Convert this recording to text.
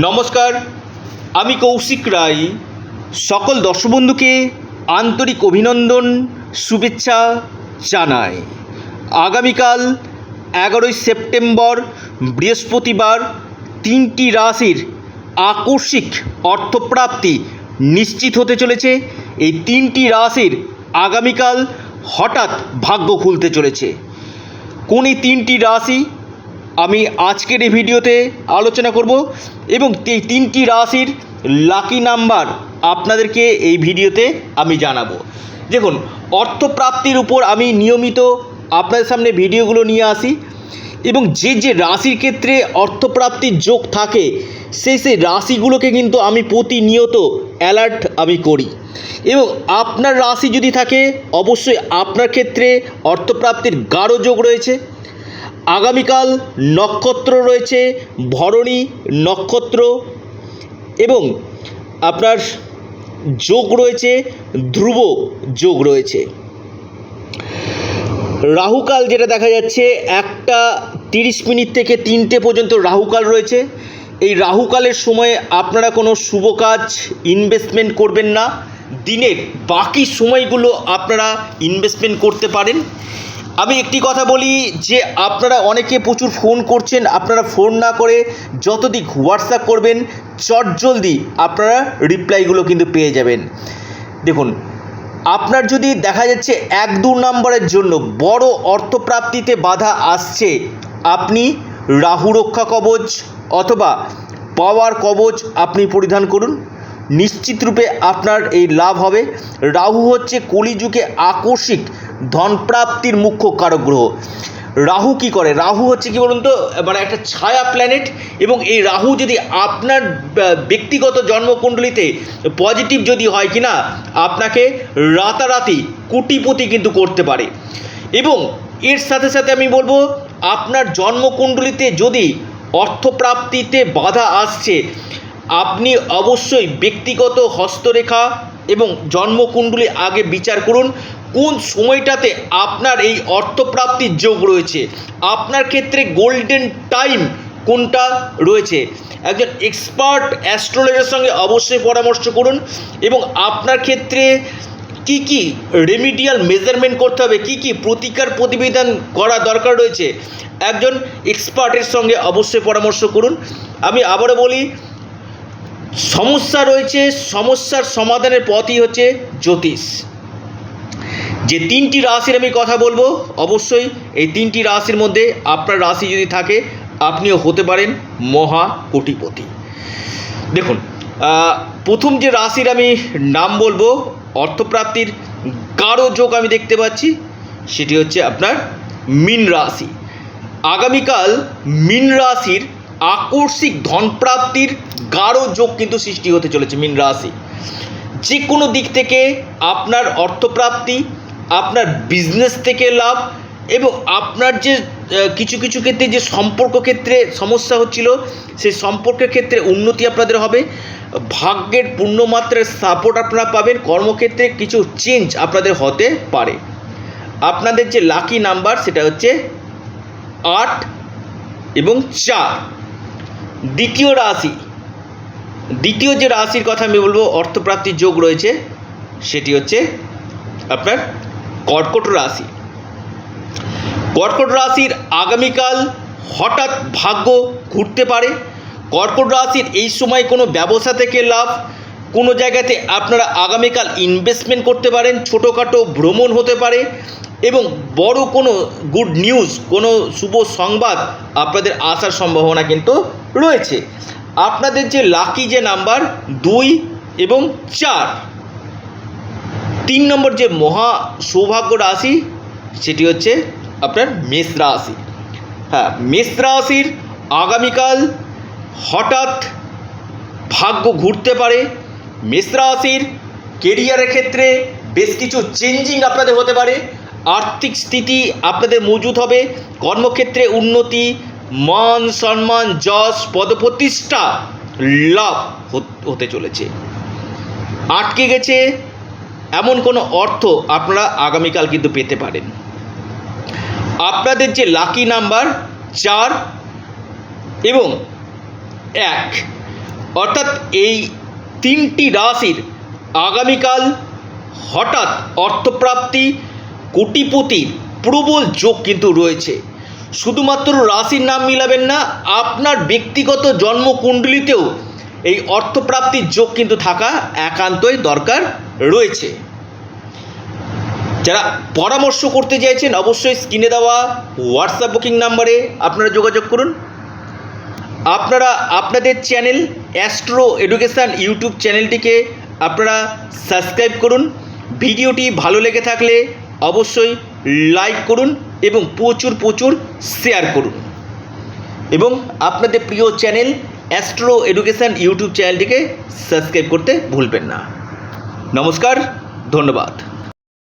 নমস্কার, আমি কৌশিক রায়। সকল দর্শক বন্ধুকে আন্তরিক অভিনন্দন, শুভেচ্ছা জানাই। আগামীকাল এগারোই সেপ্টেম্বর, বৃহস্পতিবার, তিনটি রাশির আকস্মিক অর্থপ্রাপ্তি নিশ্চিত হতে চলেছে। এই তিনটি রাশির আগামীকাল হঠাৎ ভাগ্য খুলতে চলেছে। কোন এই তিনটি রাশি আমি আজকের এই ভিডিওতে আলোচনা করব এবং এই তিনটি রাশির লাকি নাম্বার আপনাদেরকে এই ভিডিওতে আমি জানাব। দেখুন, অর্থপ্রাপ্তির উপর আমি নিয়মিত আপনাদের সামনে ভিডিওগুলো নিয়ে আসি এবং যে যে রাশির ক্ষেত্রে অর্থপ্রাপ্তির যোগ থাকে, সেই সেই রাশিগুলোকে কিন্তু আমি প্রতিনিয়ত অ্যালার্ট আমি করি। এবং আপনার রাশি যদি থাকে, অবশ্যই আপনার ক্ষেত্রে অর্থপ্রাপ্তির গাঢ় যোগ রয়েছে। আগামীকাল নক্ষত্র রয়েছে, ভরণী নক্ষত্র এবং আপনার যোগ রয়েছে, ধ্রুব যোগ রয়েছে। রাহুকাল যেটা দেখা যাচ্ছে, একটা তিরিশ মিনিট থেকে তিনটে পর্যন্ত রাহুকাল রয়েছে। এই রাহুকালের সময়ে আপনারা কোনো শুভ কাজ ইনভেস্টমেন্ট করবেন না। দিনের বাকি সময়গুলো আপনারা ইনভেস্টমেন্ট করতে পারেন। আমি একটি কথা বলি যে আপনারা অনেকে প্রচুর ফোন করছেন, আপনারা ফোন না করে যতদিক হোয়াটসঅ্যাপ করবেন, চট জলদি আপনারা রিপ্লাইগুলো কিন্তু পেয়ে যাবেন। দেখুন, আপনার যদি দেখা যাচ্ছে এক দু নম্বরের জন্য বড় অর্থপ্রাপ্তিতে বাধা আসছে, আপনি রাহু রক্ষা কবচ অথবা পাওয়ার কবচ আপনি পরিধান করুন। নিশ্চিত রূপে আপনার এই লাভ হবে। রাহু হচ্ছে কলিযুগে আকস্মিক ধনপ্রাপ্তির মুখ্য কারক গ্রহ রাহু কি করে? রাহু হচ্ছে কি বলুন তো? মানে একটা ছায়া প্ল্যানেট এবং এই রাহু যদি আপনার ব্যক্তিগত জন্মকুণ্ডলিতে পজিটিভ যদি হয় কি না আপনাকে রাতারাতি কুটিপতি কিন্তু করতে পারে। এবং এর সাথে সাথে আমি বলব, আপনার জন্মকুণ্ডলিতে যদি অর্থপ্রাপ্তিতে বাধা আসছে, আপনি অবশ্যই ব্যক্তিগত হস্তরেখা এবং জন্মকুণ্ডলী আগে বিচার করুন, কোন সময়টাতে আপনার এই অর্থপ্রাপ্তির যোগ রয়েছে? আপনার ক্ষেত্রে গোল্ডেন টাইম কোনটা রয়েছে? একজন এক্সপার্ট অ্যাস্ট্রোলজারের সঙ্গে অবশ্যই পরামর্শ করুন এবং আপনার ক্ষেত্রে কি কি রেমিডিয়াল মেজারমেন্ট করতে হবে, কি কি প্রতিকার প্রতিবেদন করা দরকার রয়েছে? একজন এক্সপার্টের সঙ্গে অবশ্যই পরামর্শ করুন। আমি আবারও বলি সমস্যা রয়েছে, সমস্যার সমাধানের পথই হচ্ছে জ্যোতিষ। যে তিনটি রাশির আমি কথা বলব, অবশ্যই এই তিনটি রাশির মধ্যে আপনার রাশি যদি থাকে, আপনিও হতে পারেন মহা কোটিপতি দেখুন প্রথম যে রাশির আমি নাম বলব, অর্থপ্রাপ্তির গাঢ় যোগ আমি দেখতে পাচ্ছি, সেটি হচ্ছে আপনার মীন রাশি। আগামীকাল মীন রাশির আকস্মিক ধনপ্রাপ্তির গাঢ় যোগ কিন্তু সৃষ্টি হতে চলেছে মীন রাশি। যে কোনো দিক থেকে আপনার অর্থপ্রাপ্তি, আপনার বিজনেস থেকে লাভ এবং আপনার যে কিছু কিছু ক্ষেত্রে যে সম্পর্ক ক্ষেত্রে সমস্যা হচ্ছিল, সেই সম্পর্কের ক্ষেত্রে উন্নতি আপনাদের হবে। ভাগ্যের পূর্ণমাত্রার সাপোর্ট আপনারা পাবেন, কর্মক্ষেত্রে কিছু চেঞ্জ আপনাদের হতে পারে। আপনাদের যে লাকি নাম্বার সেটা হচ্ছে আট এবং চার। দ্বিতীয় রাশি। দ্বিতীয় যে রাশির কথা আমি বলব অর্থপ্রাপ্তির যোগ রয়েছে, সেটি হচ্ছে আপনার কর্কট রাশি। কর্কট রাশির আগামীকাল হঠাৎ ভাগ্য ঘুরতে পারে। কর্কট রাশির এই সময় কোনো ব্যবসা থেকে লাভ, কোনো জায়গাতে আপনারা আগামীকাল ইনভেস্টমেন্ট করতে পারেন, ছোটোখাটো ভ্রমণ হতে পারে। এবং বড় কোনো গুড নিউজ কোনো শুভ সংবাদ আপনাদের আসার সম্ভাবনা কিন্তু রয়েছে। আপনাদের যে লাকি যে নাম্বার দুই এবং চার, তিন নম্বর যে মহা সৌভাগ্য রাশি, সেটি হচ্ছে আপনার মেষ রাশি। হ্যাঁ মেষ রাশির আগামীকাল হঠাৎ ভাগ্য ঘুরতে পারে। মেষ রাশির কেরিয়ারের ক্ষেত্রে বেশ কিছু চেঞ্জিং আপনাদের হতে পারে। আর্থিক স্থিতি আপনাদের মজুদ হবে। কর্মক্ষেত্রে উন্নতি, মান সম্মান, যশ, পদপ্রতিষ্ঠা, লাভ হতে চলেছে। আটকে গেছে এমন কোনো অর্থ আপনারা আগামীকাল কিন্তু পেতে পারেন। আপনাদের যে লাকি নাম্বার চার এবং এক, অর্থাৎ এই তিনটি রাশির আগামীকাল হঠাৎ অর্থপ্রাপ্তি কোটিপতির প্রবল যোগ কিন্তু রয়েছে। শুধুমাত্র রাশির নাম মিলাবেন না, আপনার ব্যক্তিগত জন্মকুণ্ডলিতেও এই অর্থপ্রাপ্তির যোগ কিন্তু থাকা একান্তই দরকার রয়েছে। যারা পরামর্শ করতে চাইছেন, অবশ্যই স্ক্রিনে দেওয়া হোয়াটসঅ্যাপ বুকিং নাম্বারে আপনারা যোগাযোগ করুন। আপনারা আপনাদের চ্যানেল অ্যাস্ট্রো এডুকেশান ইউটিউব চ্যানেলটিকে আপনারা সাবস্ক্রাইব করুন। ভিডিওটি ভালো লেগে থাকলে অবশ্যই লাইক করুন এবং প্রচুর প্রচুর শেয়ার করুন। এবং আপনাদের প্রিয় চ্যানেল অ্যাস্ট্রো এডুকেশান ইউটিউব চ্যানেলটিকে সাবস্ক্রাইব করতে ভুলবেন না। নমস্কার, ধন্যবাদ।